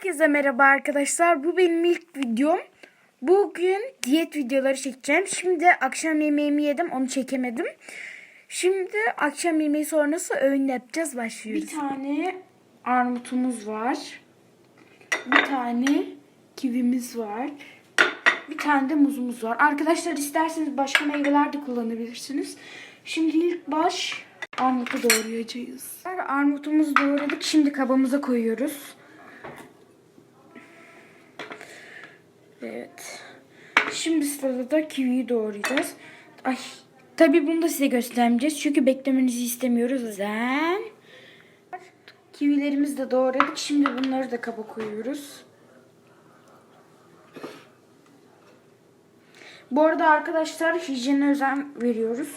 Herkese merhaba arkadaşlar. Bu benim ilk videom. Bugün diyet videoları çekeceğim. Şimdi akşam yemeğimi yedim. Onu çekemedim. Şimdi akşam yemeği sonrası öğün yapacağız. Başlıyoruz. Bir tane armutumuz var. Bir tane kivimiz var. Bir tane de muzumuz var. Arkadaşlar isterseniz başka meyveler de kullanabilirsiniz. Şimdi ilk baş armutu doğrayacağız. Armutumuzu doğradık. Şimdi kabımıza koyuyoruz. Evet. Şimdi sırada da kiviyi doğrayacağız. Ay. Tabii bunu da size göstermeyeceğiz. Çünkü beklemenizi istemiyoruz. Zen. Kivilerimizi de doğradık. Şimdi bunları da kaba koyuyoruz. Bu arada arkadaşlar hijyene özen veriyoruz.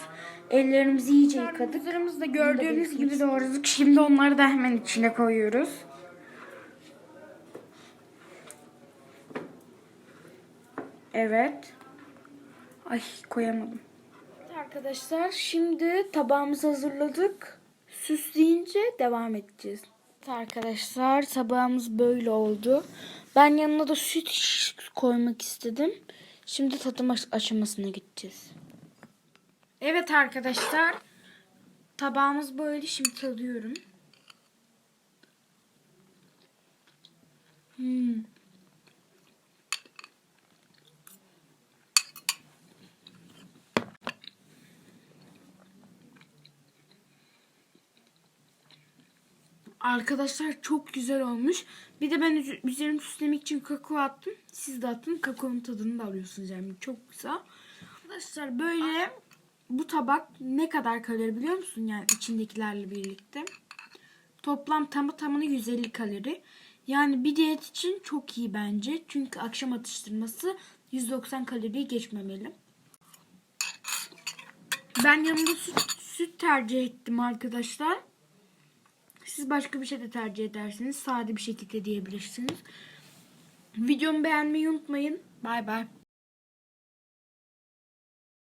Ellerimizi iyice yıkadık. Karpuzlarımızı da gördüğünüz gibi doğradık. Şimdi onları da hemen içine koyuyoruz. Evet. Ay koyamadım. Arkadaşlar şimdi tabağımızı hazırladık. Süsleyince devam edeceğiz. Arkadaşlar tabağımız böyle oldu. Ben yanına da süt koymak istedim. Şimdi tadım aş- aşamasına gideceğiz. Evet arkadaşlar. Tabağımız böyle şimdi tadıyorum. Arkadaşlar çok güzel olmuş. Bir de ben üz- üzerine süslemek için kakao attım. Siz de atın. Kakaonun tadını da alıyorsunuz yani. Çok güzel. Arkadaşlar böyle bu tabak ne kadar kalori biliyor musun? Yani içindekilerle birlikte. Toplam tamı tamına 150 kalori. Yani bir diyet için çok iyi bence. Çünkü akşam atıştırması 190 kaloriyi geçmemeli. Ben yanında süt, süt tercih ettim arkadaşlar. Siz başka bir şey de tercih edersiniz. Sade bir şekilde diyebilirsiniz. Videomu beğenmeyi unutmayın. Bay bay.